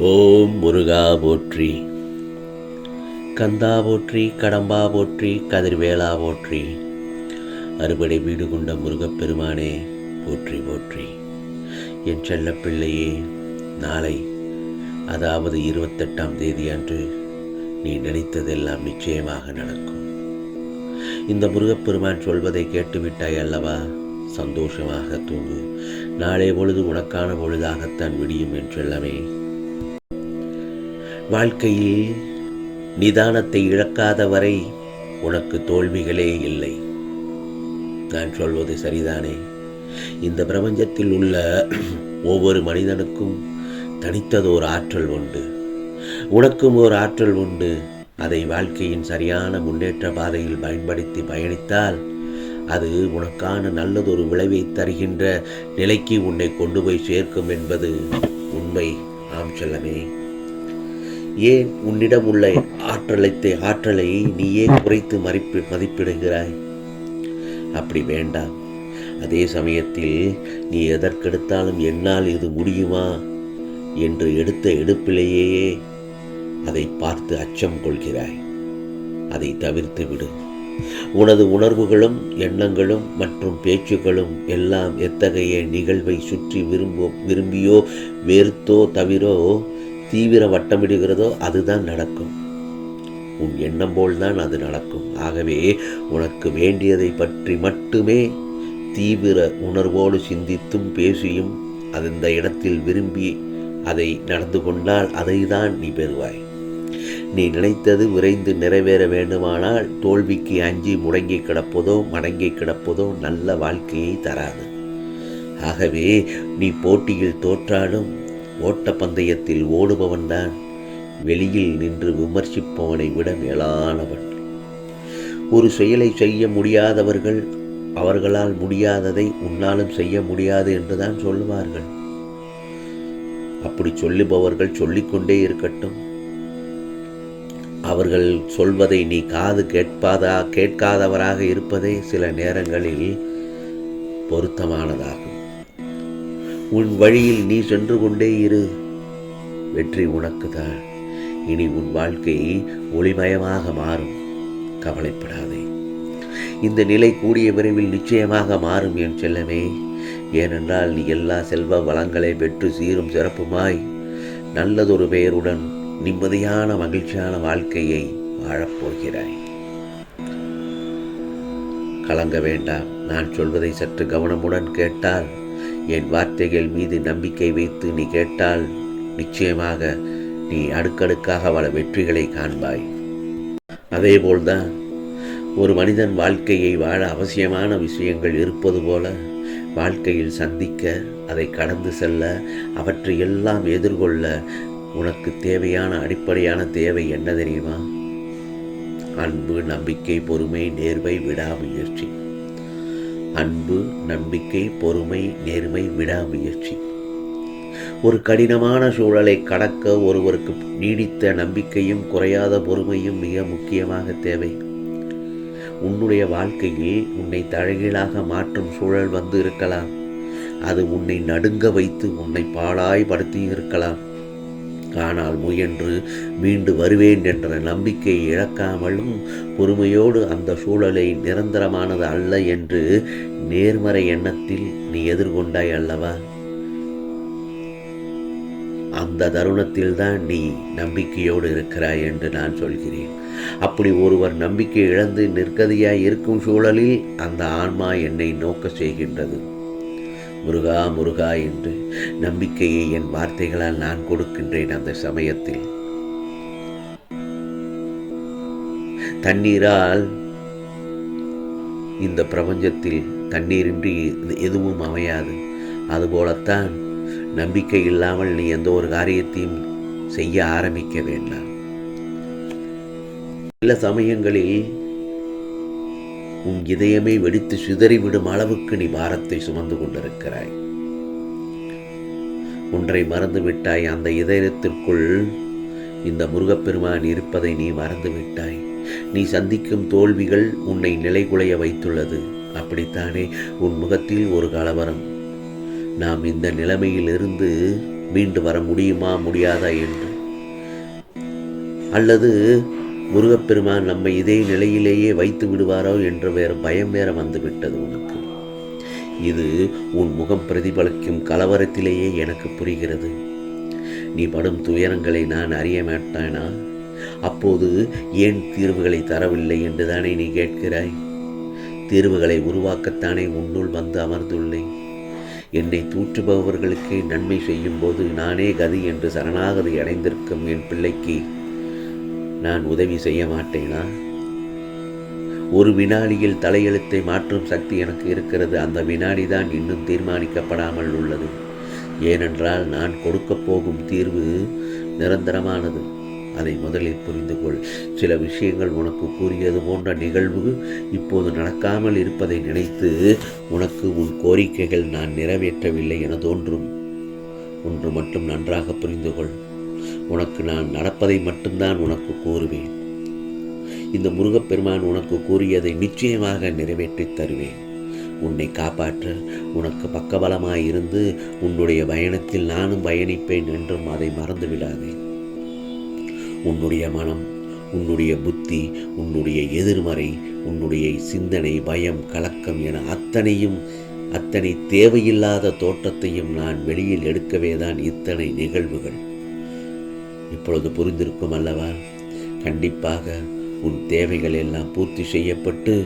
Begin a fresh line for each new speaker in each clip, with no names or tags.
ஓம் முருகா போற்றி. கந்தா போற்றி கடம்பா போற்றி கதிர்வேலா போற்றி. அறுபடை வீடு கொண்ட முருகப்பெருமானே போற்றி போற்றி. என் செல்லப் பிள்ளையே நாளை அதாவது இருபத்தெட்டாம் தேதி அன்று நீ நினைத்ததெல்லாம் நிச்சயமாக நடக்கும். இந்த முருகப்பெருமான் சொல்வதை கேட்டுவிட்டாய் அல்லவா? சந்தோஷமாக தூங்கு. நாளை பொழுது உனக்கான பொழுதாகத்தான் விடியும் என்று செல்லமே. வாழ்க்கையில் நிதானத்தை இழக்காத வரை உனக்கு தோல்விகளே இல்லை. நான் சொல்வது சரிதானே? இந்த பிரபஞ்சத்தில் உள்ள ஒவ்வொரு மனிதனுக்கும் தனித்ததோர் ஆற்றல் உண்டு. உனக்கும் ஒரு ஆற்றல் உண்டு. அதை வாழ்க்கையின் சரியான முன்னேற்ற பாதையில் பயன்படுத்தி பயணித்தால் அது உனக்கான நல்லதொரு விளைவை தருகின்ற நிலைக்கு உன்னை கொண்டு போய் சேர்க்கும் என்பது உண்மை ஆம் செல்லமே. ஏன் உன்னிடம் உள்ள ஆற்றலைத்தை ஆற்றலை நீயே குறைத்து மதிப்பு மதிப்பிடுகிறாய்? அப்படி வேண்டாம். அதே சமயத்தில் நீ எதற்கெடுத்தாலும் என்னால் இது முடியுமா? என்று எடுத்த எடுப்பிலேயே அதை பார்த்து அச்சம் கொள்கிறாய். அதை தவிர்த்து விடு. உனது உணர்வுகளும் எண்ணங்களும் மற்றும் பேச்சுக்களும் எல்லாம் எத்தகைய நிகழ்வை சுற்றி விரும்போ விரும்பியோ வெறுத்தோ தவிரோ தீவிர வட்டமிடுகிறதோ அதுதான் நடக்கும். உன் எண்ணம் போல்தான் அது நடக்கும். ஆகவே உனக்கு வேண்டியதை பற்றி மட்டுமே தீவிர உணர்வோடு சிந்தித்தும் பேசியும் அந்த இடத்தில் விரும்பி அதை நடந்து கொண்டால் அதை தான் நீ பெறுவாய். நீ நினைத்தது விரைந்து நிறைவேற வேண்டுமானால் தோல்விக்கு அஞ்சி முடங்கி கிடப்பதோ மடங்கி கிடப்பதோ நல்ல வாழ்க்கையை தராது. ஆகவே நீ போட்டியில் தோற்றாலும் ஓட்டப்பந்தயத்தில் ஓடுபவன்தான். வெளியில் நின்று விமர்சிப்பவனை விட மேலானவன். ஒரு செயலை செய்ய முடியாதவர்கள் அவர்களால் முடியாததை உன்னாலும் செய்ய முடியாது என்றுதான் சொல்லுவார்கள். அப்படி சொல்லுபவர்கள் சொல்லிக்கொண்டே இருக்கட்டும். அவர்கள் சொல்வதை நீ காது கேட்பாதா கேட்காதவராக இருப்பதே சில நேரங்களில் பொருத்தமானதாகும். உன் வழியில் நீ சென்று கொண்டே இரு. வெற்றி உனக்குதான் இனி உன் வாழ்க்கை ஒளிமயமாக மாறும். கவலைப்படாதே. இந்த நிலை கூடிய விரைவில் நிச்சயமாக மாறும் என் செல்லமே. ஏனென்றால் நீ எல்லா செல்வ வளங்களை பெற்று சீரும் சிறப்புமாய் நல்லதொரு பெயருடன் நிம்மதியான மகிழ்ச்சியான வாழ்க்கையை வாழப்போகிறாய். கலங்க வேண்டாம். நான் சொல்வதை சற்று கவனமுடன் கேட்டால் என் வார்த்தைகள் மீது நம்பிக்கை வைத்து நீ கேட்டால் நிச்சயமாக நீ அடுக்கடுக்காக பல வெற்றிகளை காண்பாய். அதேபோல்தான் ஒரு மனிதன் வாழ்க்கையை வாழ அவசியமான விஷயங்கள் இருப்பது போல வாழ்க்கையில் சந்திக்க அதை கடந்து செல்ல அவற்றை எல்லாம் எதிர்கொள்ள உனக்கு தேவையான அடிப்படையான தேவை என்ன தெரியுமா? அன்பு நம்பிக்கை பொறுமை நேர்வை விடாமுயற்சி. அன்பு நம்பிக்கை பொறுமை நேர்மை விடாமுயற்சி. ஒரு கடினமான சூழலை கடக்க ஒருவருக்கு நீடித்த நம்பிக்கையும் குறையாத பொறுமையும் மிக முக்கியமாக தேவை. உன்னுடைய வாழ்க்கையில் உன்னை தழகீழாக மாற்றும் சூழல் வந்து இருக்கலாம். அது உன்னை நடுங்க வைத்து உன்னை பாழாய்படுத்தி இருக்கலாம். காணால் முயன்று மீண்டு வருவேன் என்ற நம்பிக்கையை இழக்காமலும் பொறுமையோடு அந்த சூழலை நிரந்தரமானது அல்ல என்று நேர்மறை எண்ணத்தில் நீ எதிர்கொண்டாய் அல்லவா? அந்த தருணத்தில் தான் நீ நம்பிக்கையோடு இருக்கிறாய் என்று நான் சொல்கிறேன். அப்படி ஒருவர் நம்பிக்கை இழந்து நிற்கதியாய் இருக்கும் சூழலில் அந்த ஆன்மா என்னை நோக்க செய்கின்றது. முருகா முருகா என்று நம்பிக்கையை என் வார்த்தைகளால் நான் கொடுக்கின்றேன் அந்த சமயத்தில். தண்ணீரால் இந்த பிரபஞ்சத்தில் தண்ணீரின்றி எதுவும் அமையாது. அதுபோலத்தான் நம்பிக்கை இல்லாமல் நீ எந்த ஒரு காரியத்தையும் செய்ய ஆரம்பிக்க வேண்டாம். சில சமயங்களில் உன் இதயமே வெடித்து சிதறிவிடும் அளவுக்கு நீ பாரத்தை சுமந்து கொண்டிருக்கிறாய். ஒன்றை மறந்து விட்டாய் அந்த இதயத்திற்குள் இந்த முருகப்பெருமான் இருப்பதை நீ மறந்து விட்டாய். நீ சந்திக்கும் தோல்விகள் உன்னை நிலைகுலைய வைத்துள்ளது. அப்படித்தானே? உன் முகத்தில் ஒரு கலவரம். நாம் இந்த நிலைமையிலிருந்து மீண்டு வர முடியுமா முடியாதா என்று. அல்லது முருகப்பெருமான் நம்மை இதே நிலையிலேயே வைத்து விடுவாரோ என்ற வேறு பயம் வேற வந்துவிட்டது உனக்கு. இது உன் முகம் பிரதிபலிக்கும் கலவரத்திலேயே எனக்கு புரிகிறது. நீ படும் துயரங்களை நான் அறிய மாட்டானா? அப்போது ஏன் தீர்வுகளை தரவில்லை என்றுதானே நீ கேட்கிறாய்? தீர்வுகளை உருவாக்கத்தானே உன்னுள் வந்து அமர்ந்துள்ளேன். என்னை தூற்றுபவர்களுக்கே நன்மை செய்யும் போது நானே கதி என்று சரணாகதி அடைந்திருக்கும் என் பிள்ளைக்கு நான் உதவி செய்ய மாட்டேனா? ஒரு வினாடியில் தலையெழுத்தை மாற்றும் சக்தி எனக்கு இருக்கிறது. அந்த வினாடி தான் இன்னும் தீர்மானிக்கப்படாமல் உள்ளது. ஏனென்றால் நான் கொடுக்கப் போகும் தீர்வு நிரந்தரமானது. அதை முதலில் புரிந்து கொள். சில விஷயங்கள் உனக்கு கூறியது போன்ற நிகழ்வு இப்போது நடக்காமல் இருப்பதை நினைத்து உனக்கு உன் கோரிக்கைகள் நான் நிறைவேற்றவில்லை என தோன்றும். ஒன்று மட்டும் நன்றாக புரிந்து கொள். உனக்கு நான் நடப்பதை மட்டும்தான் உனக்கு கூறுவேன். இந்த முருகப்பெருமான் உனக்கு கூறியதை நிச்சயமாக நிறைவேற்றித் தருவேன். உன்னை காப்பாற்ற உனக்கு பக்கபலமாய் இருந்து உன்னுடைய பயணத்தில் நானும் பயணிப்பேன் என்றும் அதை மறந்து விடாதே உன்னுடைய மனம் உன்னுடைய புத்தி உன்னுடைய எதிர்மறை உன்னுடைய சிந்தனை பயம் கலக்கம் என அத்தனையும் அத்தனை தேவையில்லாத தோற்றத்தையும் நான் வெளியில் எடுக்கவே தான் இத்தனை நிகழ்வுகள். இப்பொழுது புரிந்திருக்கும் அல்லவா? கண்டிப்பாக உன் தேவைகள் எல்லாம் பூர்த்தி செய்யப்பட்டு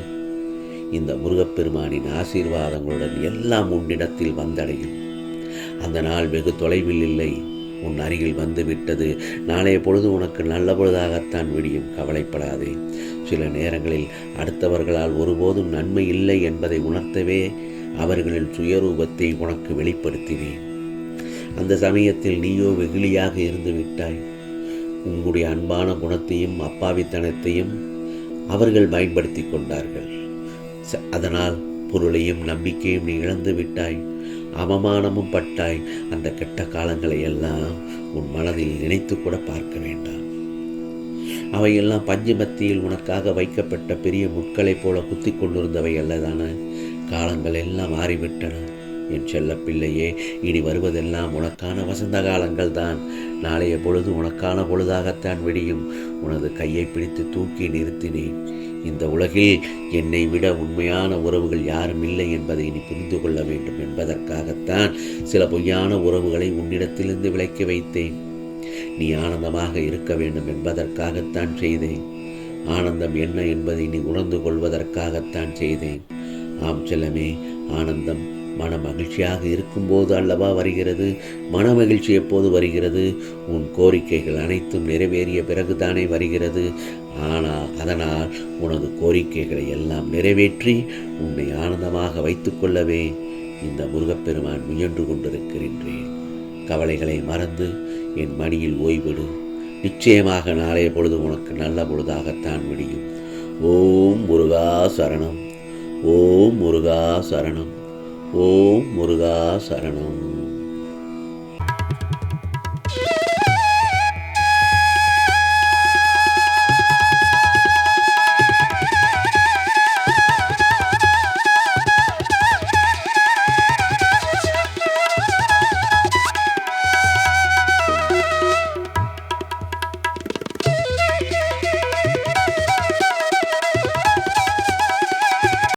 இந்த முருகப்பெருமானின் ஆசீர்வாதங்களுடன் எல்லாம் உன்னிடத்தில் வந்தடையும். அந்த நாள் வெகு தொலைவில் இல்லை. உன் அருகில் வந்து விட்டது. நாளைய பொழுது உனக்கு நல்ல பொழுதாகத்தான் விடியும். கவலைப்படாதே. சில நேரங்களில் அடுத்தவர்களால் ஒருபோதும் நன்மை இல்லை என்பதை உணர்த்தவே அவர்களின் சுயரூபத்தை உனக்கு வெளிப்படுத்தினேன். அந்த சமயத்தில் நீயோ வெகுளியாக இருந்து விட்டாய். உங்களுடைய அன்பான குணத்தையும் அப்பாவித்தனத்தையும் அவர்கள் பயன்படுத்தி கொண்டார்கள். ச- அதனால் பொருளையும் நம்பிக்கையும் நீ இழந்து விட்டாய். அவமானமும் பட்டாய். அந்த கெட்ட காலங்களை எல்லாம் உன் மனதில் நினைத்து கூட பார்க்க வேண்டாம். அவையெல்லாம் பஞ்சு மத்தியில் உனக்காக வைக்கப்பட்ட பெரிய முட்களைப் போல குத்திக் கொண்டிருந்தவை அல்லதான காலங்கள் எல்லாம் மாறிவிட்டன. என் செல்லப் பிள்ளையே இனி வருவதெல்லாம் உனக்கான வசந்த காலங்கள் தான் நாளைய பொழுது உனக்கான பொழுதாகத்தான் விடியும்? உனது கையை பிடித்து தூக்கி நிறுத்தினேன் இந்த உலகில் என்னை விட உண்மையான உறவுகள் யாரும் இல்லை என்பதை நீ புரிந்து கொள்ள வேண்டும் என்பதற்காகத்தான் சில பொய்யான உறவுகளை உன்னிடத்திலிருந்து விலக்கி வைத்தேன். நீ ஆனந்தமாக இருக்க வேண்டும் என்பதற்காகத்தான் செய்தேன். ஆனந்தம் என்ன என்பதை நீ உணர்ந்து கொள்வதற்காகத்தான் செய்தேன். ஆம் செல்லமே ஆனந்தம் மன மகிழ்ச்சியாக இருக்கும்போது அல்லவா வருகிறது? மன மகிழ்ச்சி எப்போது வருகிறது? உன் கோரிக்கைகள் அனைத்தும் நிறைவேறிய பிறகுதானே வருகிறது. ஆனால் அதனால் உனது கோரிக்கைகளை எல்லாம் நிறைவேற்றி உன்னை ஆனந்தமாக வைத்துக்கொள்ளவே இந்த முருகப்பெருமான் முயன்று கொண்டிருக்கின்றேன். கவலைகளை மறந்து என் மடியில் ஓய்விடு. நிச்சயமாக நாளைய பொழுது உனக்கு நல்ல பொழுதாகத்தான் விடியும். ஓம் முருகா சரணம். ஓம் முருகா சரணம். ஓம் முருகா சரணம்.